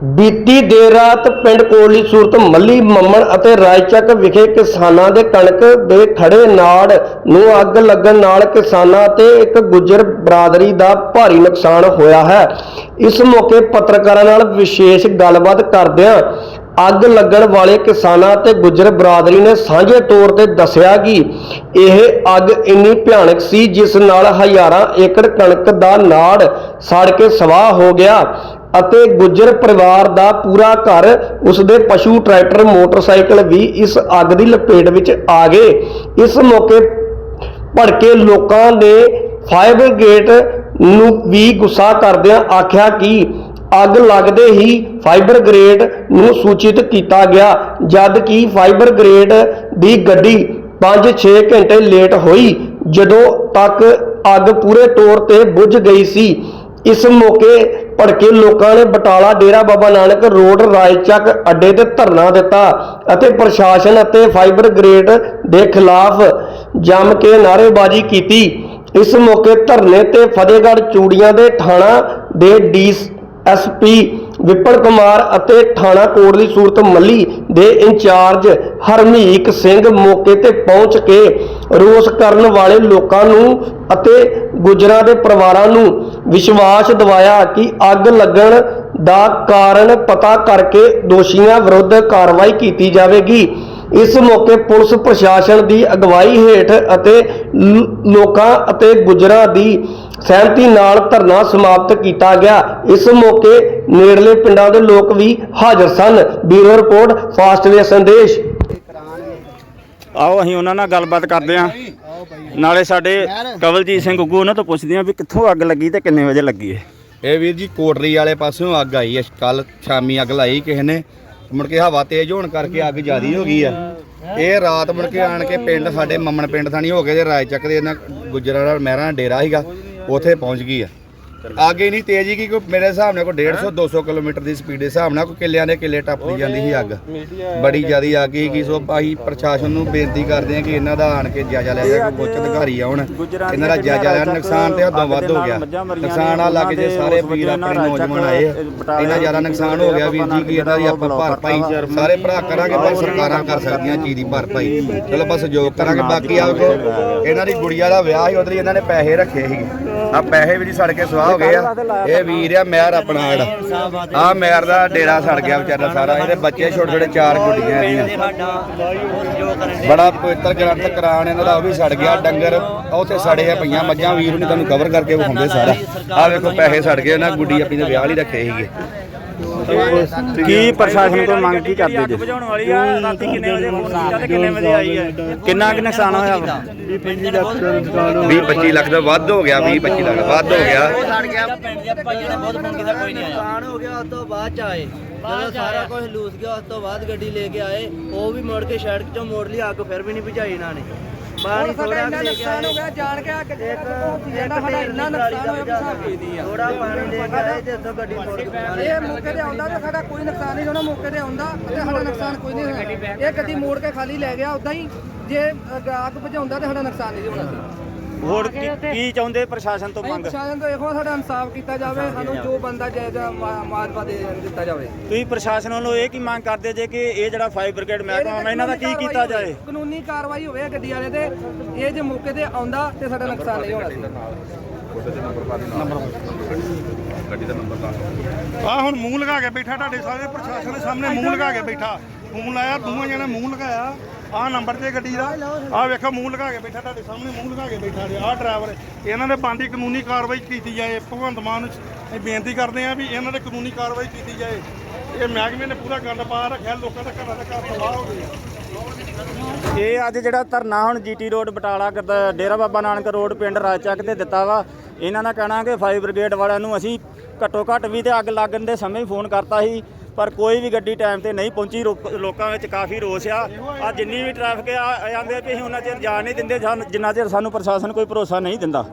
ਬੀਤੀ ਦੇਰ ਰਾਤ ਪਿੰਡ ਕੋਟਲੀ ਸੂਰਤ ਮੱਲੀ, ਮੰਮਣ ਅਤੇ ਰਾਇਚੱਕ ਵਿਖੇ ਕਿਸਾਨਾਂ ਦੇ ਕਣਕ ਦੇ ਖੜੇ ਨਾੜ ਨੂੰ ਅੱਗ ਲੱਗਣ ਨਾਲ ਕਿਸਾਨਾਂ ਤੇ ਇੱਕ ਗੁੱਜਰ ਬਰਾਦਰੀ ਦਾ ਭਾਰੀ ਨੁਕਸਾਨ ਹੋਇਆ ਹੈ। ਇਸ ਮੌਕੇ ਪੱਤਰਕਾਰਾਂ ਨਾਲ ਵਿਸ਼ੇਸ਼ ਗੱਲਬਾਤ ਕਰਦਿਆਂ ਅੱਗ ਲੱਗਣ ਵਾਲੇ ਕਿਸਾਨਾਂ ਤੇ ਗੁੱਜਰ ਬਰਾਦਰੀ ਨੇ ਸਾਂਝੇ ਤੌਰ ਤੇ ਦੱਸਿਆ ਕਿ ਇਹ ਅੱਗ ਇੰਨੀ ਭਿਆਨਕ ਸੀ ਜਿਸ ਨਾਲ ਹਜ਼ਾਰਾਂ ਏਕੜ ਕਣਕ ਦਾ ਨਾੜ ਸੜ ਕੇ ਸਵਾਹ ਹੋ ਗਿਆ। ਅਤੇ ਗੁੱਜਰ ਪਰਿਵਾਰ ਦਾ ਪੂਰਾ ਘਰ, ਉਸਦੇ ਪਸ਼ੂ ਟਰੈਕਟਰ, ਮੋਟਰਸਾਈਕਲ ਵੀ ਇਸ ਅੱਗ ਦੀ ਲਪੇਟ ਵਿੱਚ ਆ ਗਏ। ਇਸ ਮੌਕੇ ਭੜਕੇ ਲੋਕਾਂ ਨੇ ਫਾਇਰ ਬ੍ਰਿਗੇਡ ਨੂੰ ਵੀ ਗੁੱਸਾ ਕਰਦਿਆਂ ਆਖਿਆ ਕਿ ਅੱਗ ਲੱਗਦੇ ਹੀ ਫਾਈਬਰ ਗ੍ਰੇਡ ਨੂੰ ਸੂਚਿਤ ਕੀਤਾ ਗਿਆ, ਜਦ ਕਿ ਫਾਈਬਰ ਗ੍ਰੇਡ ਦੀ ਗੱਡੀ 5-6 ਘੰਟੇ ਲੇਟ ਹੋਈ, ਜਦੋਂ ਤੱਕ ਅੱਗ ਪੂਰੇ ਤੌਰ ਤੇ ਬੁਝ ਗਈ ਸੀ। ਇਸ ਮੌਕੇ ਭੜਕੇ ਲੋਕਾਂ ਨੇ ਬਟਾਲਾ ਡੇਰਾ ਬਾਬਾ ਨਾਨਕ ਰੋਡ ਰਾਏਚੱਕ ਅੱਡੇ ਤੇ ਧਰਨਾ ਦਿੱਤਾ ਅਤੇ ਪ੍ਰਸ਼ਾਸਨ ਅਤੇ ਫਾਈਬਰ ਗ੍ਰੇਡ ਦੇ ਖਿਲਾਫ ਜੰਮ ਕੇ ਨਾਅਰੇਬਾਜ਼ੀ ਕੀਤੀ। ਇਸ ਮੌਕੇ ਧਰਨੇ ਤੇ ਫਤਿਹਗੜ੍ਹ ਚੂੜੀਆਂ ਦੇ ਥਾਣਾ ਦੇ ਡੀ ਐਸਪੀ ਵਿਪਨ ਕੁਮਾਰ ਅਤੇ ਥਾਣਾ ਕੋਟਲੀ ਸੂਰਤ ਮੱਲੀ ਦੇ ਇੰਚਾਰਜ ਹਰਮੀਕ ਸਿੰਘ ਮੌਕੇ ਤੇ ਪਹੁੰਚ ਕੇ ਰੋਸ ਕਰਨ ਵਾਲੇ ਲੋਕਾਂ ਨੂੰ ਅਤੇ ਗੁਜਰਾਂ ਦੇ ਪਰਿਵਾਰਾਂ ਨੂੰ ਵਿਸ਼ਵਾਸ ਦਿਵਾਇਆ ਕਿ ਅੱਗ ਲੱਗਣ ਦਾ ਕਾਰਨ ਪਤਾ ਕਰਕੇ ਦੋਸ਼ੀਆਂ ਵਿਰੁੱਧ ਕਾਰਵਾਈ ਕੀਤੀ ਜਾਵੇਗੀ। ਇਸ ਮੌਕੇ ਪੁਲਿਸ ਪ੍ਰਸ਼ਾਸਨ ਦੀ ਅਗਵਾਈ ਹੇਠ ਅਤੇ ਲੋਕਾਂ ਅਤੇ ਗੁਜਰਾਂ ਦੀ ਸਹਿਮਤੀ ਨਾਲ ਧਰਨਾ ਸਮਾਪਤ ਕੀਤਾ ਗਿਆ। ਇਸ ਮੌਕੇ ਨੇੜਲੇ ਪਿੰਡਾਂ ਦੇ ਲੋਕ ਵੀ ਹਾਜ਼ਰ ਸਨ। ਬਿਊਰੋ ਰਿਪੋਰਟ ਫਾਸਟਵੇ ਸੰਦੇਸ਼। ਆਓ ਅਸੀਂ ਉਹਨਾਂ ਨਾਲ ਗੱਲਬਾਤ ਕਰਦੇ ਹਾਂ। ਨਾਲੇ ਸਾਡੇ ਕਵਲਜੀਤ ਸਿੰਘ ਗੁੱਗੂ ਉਹਨਾਂ ਤੋਂ ਪੁੱਛਦੇ ਹਾਂ ਵੀ ਕਿੱਥੋਂ ਅੱਗ ਲੱਗੀ ਤੇ ਕਿੰਨੇ ਵਜੇ ਲੱਗੀ ਹੈ ਇਹ ਵੀਰ ਜੀ ਕੋਟਰੀ ਵਾਲੇ ਪਾਸਿਓਂ ਅੱਗ ਆਈ ਹੈ। ਕੱਲ ਸ਼ਾਮੀ ਅੱਗ ਲਾਈ ਕਿਸੇ ਨੇ। ਮੁੜ ਕੇ ਹਵਾ ਤੇਜ਼ ਹੋਣ ਕਰਕੇ ਅੱਗ ਜ਼ਿਆਦੀ ਹੋ ਗਈ ਆ। ਇਹ ਰਾਤ ਮੁੜ ਕੇ ਆਣ ਕੇ ਪਿੰਡ ਸਾਡੇ ਮੰਮਣ ਪਿੰਡ ਥਾਣੀ ਹੋ ਕੇ ਤੇ ਰਾਜ ਚੱਕ ਦੇ ਇਹਨਾਂ ਗੁੱਜਰਾਂ ਦਾ ਮਹਿਰਾਂ ਦਾ ਡੇਰਾ ਸੀਗਾ। ਉੱਥੇ ਪਹੁੰਚ ਗਈ ਆ। ਅੱਗ ਇੰਨੀ ਤੇਜ਼ ਸੀ ਕਿ ਕੋਈ ਮੇਰੇ ਹਿਸਾਬ ਨਾਲ ਕੋਈ 150 200 ਕਿਲੋਮੀਟਰ ਦੀ ਸਪੀਡ ਦੇ ਹਿਸਾਬ ਨਾਲ ਕੋਈ ਕਿੱਲਿਆਂ ਦੇ ਕਿੱਲੇ ਟੱਪਦੀ ਜਾਂਦੀ ਸੀ ਅੱਗ। ਬੜੀ ਜ਼ਿਆਦੀ ਅੱਗ ਸੀ ਕਿ ਸੋ ਅਸੀਂ ਪ੍ਰਸ਼ਾਸਨ ਨੂੰ ਬੇਨਤੀ ਕਰਦੇ ਹਾਂ ਕਿ ਇਹਨਾਂ ਦਾ ਆਣ ਕੇ ਜਾਇਜ਼ਾ ਲਿਆ ਜਾਏ ਕੋਈ ਉੱਚ ਅਧਿਕਾਰੀ ਆਉਣ ਇਹਨਾਂ ਦਾ ਜਾਇਜ਼ਾ ਲਿਆ ਨੁਕਸਾਨ ਤੇ ਹੱਦੋਂ ਵੱਧ ਹੋ ਗਿਆ। ਨੁਕਸਾਨ ਆ ਲੱਗ ਜੇ ਸਾਰੇ ਵੀਰ ਆਪਣੇ ਨੌਜਵਾਨ ਆਏ ਆ। ਇੰਨਾ ਜ਼ਿਆਦਾ ਨੁਕਸਾਨ ਹੋ ਗਿਆ ਵੀਰ ਜੀ ਕਿ ਇਹਦਾ ਦੀ ਆਪਾਂ ਭਰਪਾਈ ਸਾਰੇ ਭਰਾ ਕਰਾਂਗੇ ਪਰ ਸਰਕਾਰਾਂ ਕਰ ਸਕਦੀਆਂ ਚੀਜ਼ ਦੀ ਭਰਪਾਈ। ਚਲੋ ਬਸ ਸਹਿਯੋਗ ਕਰਾਂਗੇ ਬਾਕੀ ਆ ਵੇਖੋ ਇਹਨਾਂ ਦੀ ਗੁੜੀਆ ਦਾ ਵਿਆਹ ਸੀ ਉਧਰ ਇਹਨਾਂ ਨੇ ਪੈਸੇ ਰੱਖੇ ਸੀਗੇ। ਆ ਪੈਸੇ ਵੀ ਜੀ ਸੜ ਕੇ ਸਵਾਹ ਹੋ ਗਏ ਆ। ਇਹ ਵੀਰ ਆ ਮੈਰ ਆਪਣਾ ਜਿਹੜਾ। ਆ ਮੈਰ ਦਾ ਡੇਰਾ ਸੜ ਗਿਆ ਵਿਚਾਰਾ ਸਾਰਾ। ਇਹਦੇ ਬੱਚੇ ਛੋਟੇ ਛੋਟੇ ਚਾਰ ਗੁੱਡੀਆਂ ਇਹਦੀਆਂ। ਬੜਾ ਪਵਿੱਤਰ ਗ੍ਰੰਥ ਕੁਰਾਨ ਇਹਨਾਂ ਦਾ, ਉਹ ਵੀ ਸੜ ਗਿਆ। ਡੰਗਰ ਉੱਥੇ ਸੜੇ ਆ ਪਈਆਂ ਮੱਝਾਂ। ਵੀਰ ਨੇ ਤੁਹਾਨੂੰ ਕਵਰ ਕਰਕੇ ਵਿਖਾਉਂਦੇ ਸਾਰਾ। ਆ ਵੇਖੋ, ਪੈਸੇ ਸੜ ਗਏ। ਨਾ ਗੁੱਡੀ ਆਪਣੀ ਦੇ ਵਿਆਹ ਲਈ ਰੱਖੇ ਸੀਗੇ। ਕੀ ਪ੍ਰਸ਼ਾਸਨ ਤੋਂ ਮੰਗ ਕੀ ਕਰਦੇ ਜੀ? ਬੁਝਾਉਣ ਵਾਲੀ ਆ ਰਾਤੀ ਕਿੰਨੇ ਵਜੇ ਫੋਨ ਕੀਤਾ ਤੇ ਕਿੰਨੇ ਵਜੇ ਆਈ ਹੈ? ਕਿੰਨਾ ਕਿ ਨੁਕਸਾਨ ਹੋਇਆ ਵਾ? 20 25 ਲੱਖ ਦਾ ਵੱਧ ਹੋ ਗਿਆ 20 25 ਲੱਖ ਵੱਧ ਹੋ ਗਿਆ। ਸੜ ਗਿਆ। ਪਿੰਡ ਦੇ ਭਾਈਆਂ ਨੇ ਬਹੁਤ ਫੋਨ ਕੀਤਾ ਕੋਈ ਨਹੀਂ ਆਇਆ। ਨੁਕਸਾਨ ਹੋ ਗਿਆ ਉਸ ਤੋਂ ਬਾਅਦ ਚ ਆਏ। ਜਦੋਂ ਸਾਰਾ ਕੁਝ ਲੂਸ ਗਿਆ ਉਸ ਤੋਂ ਬਾਅਦ ਗੱਡੀ ਲੈ ਕੇ ਆਏ। ਉਹ ਵੀ ਮੁੜ ਕੇ ਸੜਕ ਚੋਂ ਮੋੜ ਲਈ ਅੱਗ ਫਿਰ ਵੀ ਨਹੀਂ ਬੁਝਾਈ ਇਹਨਾਂ ਨੇ। ਪਾਣੀ ਥੋੜਾ ਕੇ ਆਏ। ਹੋ ਗਿਆ ਜਾਣ ਕੇ ਅੱਗ ਇੱਕ ਸਾਡਾ ਇੰਨਾ ਨੁਕਸਾਨ ਹੋਇਆ ਕਿ ਥੋੜਾ ਪਾਣੀ ਲੈ ਕੇ ਆਏ ਤੇ ਉੱਥੋਂ ਗੱਡੀ ਮੋੜ ਕੇ ਬਚਾ ਲਈ ਇਹ ਮੌਕੇ ਤੇ ਆਉਂਦਾ ਤੇ ਸਾਡਾ ਕੋਈ ਨੁਕਸਾਨ ਨਹੀਂ ਹੋਣਾ ਮੌਕੇ ਤੇ ਆਉਂਦਾ ਤੇ ਸਾਡਾ ਨੁਕਸਾਨ ਕੋਈ ਨਹੀਂ ਹੋਣਾ ਇਹ ਗੱਡੀ ਮੋੜ ਕੇ ਖਾਲੀ ਲੈ ਗਿਆ ਉਦਾਂ ਹੀ ਜੇ ਅੱਗ ਬੁਝਾਉਂਦਾ ਤੇ ਸਾਡਾ ਨੁਕਸਾਨ ਨਹੀਂ ਹੋਣਾ। ਸੀ ਹੋਰ ਕੀ ਕੀ ਚਾਹੁੰਦੇ ਪ੍ਰਸ਼ਾਸਨ ਤੋਂ ਮੰਗ? ਪ੍ਰਸ਼ਾਸਨ ਤੋਂ ਇਹੋ ਸਾਡਾ ਇਨਸਾਫ ਕੀਤਾ ਜਾਵੇ ਸਾਨੂੰ ਜੋ ਬੰਦਾ ਜਾਇਜ਼ਾ ਮਾਜਵਾ ਦੇ ਦਿੱਤਾ ਜਾਵੇ। ਤੁਸੀਂ ਪ੍ਰਸ਼ਾਸਨ ਵੱਲੋਂ ਇਹ ਕੀ ਮੰਗ ਕਰਦੇ ਜੇ ਕਿ ਇਹ ਜਿਹੜਾ ਫਾਇਰ ਬ੍ਰਿਗੇਡ ਮਹਿਕਮਾ ਇਹਨਾਂ ਦਾ ਕੀ ਕੀਤਾ ਜਾਏ? ਕਾਨੂੰਨੀ ਕਾਰਵਾਈ ਹੋਵੇ ਗੱਡੀ ਵਾਲੇ ਤੇ ਇਹ ਜੇ ਮੌਕੇ ਤੇ ਆਉਂਦਾ ਤੇ ਸਾਡਾ ਨੁਕਸਾਨ ਨਹੀਂ ਹੋਣਾ ਸੀ। ਆ ਹੁਣ ਮੂੰਹ ਲਗਾ ਕੇ ਬੈਠਾ ਤੁਹਾਡੇ ਸਾਰੇ ਪ੍ਰਸ਼ਾਸਨ ਦੇ ਸਾਹਮਣੇ ਮੂੰਹ ਲਗਾ ਕੇ ਬੈਠਾ। ਫੋਨ ਲਾਇਆ ਦੋਵਾਂ ਜਣੇ ਮੂੰਹ ਲਗਾਇਆ। ਆਹ ਨੰਬਰ ਤੇ ਗੱਡੀ ਦਾ। ਆਹ ਵੇਖੋ, ਮੂੰਹ ਲਗਾ ਕੇ ਬੈਠਾ ਤੁਹਾਡੇ ਸਾਹਮਣੇ, ਮੂੰਹ ਲਗਾ ਕੇ ਬੈਠਾ ਜੀ ਆ ਡਰਾਈਵਰ ਇਹਨਾਂ ਦੇ ਬੰਦੀ ਕਾਨੂੰਨੀ ਕਾਰਵਾਈ ਕੀਤੀ ਜਾਏ। ਭਗਵੰਤ ਮਾਨ ਨੂੰ ਅਸੀਂ ਬੇਨਤੀ ਕਰਦੇ ਆ ਵੀ ਇਹਨਾਂ ਤੇ ਕਾਨੂੰਨੀ ਕਾਰਵਾਈ ਕੀਤੀ ਜਾਏ। ਇਹ ਮਹਿਕਮੇ ਨੇ ਪੂਰਾ ਗੰਦ ਪਾ ਰੱਖਿਆ, ਲੋਕਾਂ ਦੇ ਘਰਾਂ ਦੇ ਘਰ ਤਬਾਹ ਹੋ ਗਏ ਇਹ ਅੱਜ ਜਿਹੜਾ ਧਰਨਾ ਹੁਣ GT road Batala Dera Baba Nanak road ਪਿੰਡ ਰਾਜਚੱਕ ਤੇ ਦਿੱਤਾ ਵਾ। ਇਹਨਾਂ ਦਾ ਕਹਿਣਾ ਕਿ ਫਾਇਰ ਬ੍ਰਿਗੇਡ ਵਾਲਿਆਂ ਨੂੰ ਅਸੀਂ ਘੱਟੋ ਘੱਟ ਵੀ ਤੇ ਅੱਗ ਲੱਗਣ ਦੇ ਸਮੇਂ ਹੀ ਫੋਨ ਕਰਤਾ ਸੀ। ਪਰ ਕੋਈ ਵੀ ਗੱਡੀ ਟਾਈਮ ਤੇ ਨਹੀਂ ਪਹੁੰਚੀ। ਰੋਕ- ਲੋਕਾਂ ਵਿੱਚ ਕਾਫੀ ਰੋਸ ਆ। ਆ ਜਿੰਨੀ ਵੀ ਟ੍ਰੈਫਿਕ ਆ ਆ ਜਾਂਦੇ ਵੀ ਅਸੀਂ ਉਹਨਾਂ ਚਿਰ ਜਾਣ ਨਹੀਂ ਦਿੰਦੇ ਸਾਨੂੰ ਜਿੰਨਾ ਚਿਰ ਸਾਨੂੰ ਪ੍ਰਸ਼ਾਸਨ ਕੋਈ ਭਰੋਸਾ ਨਹੀਂ ਦਿੰਦਾ।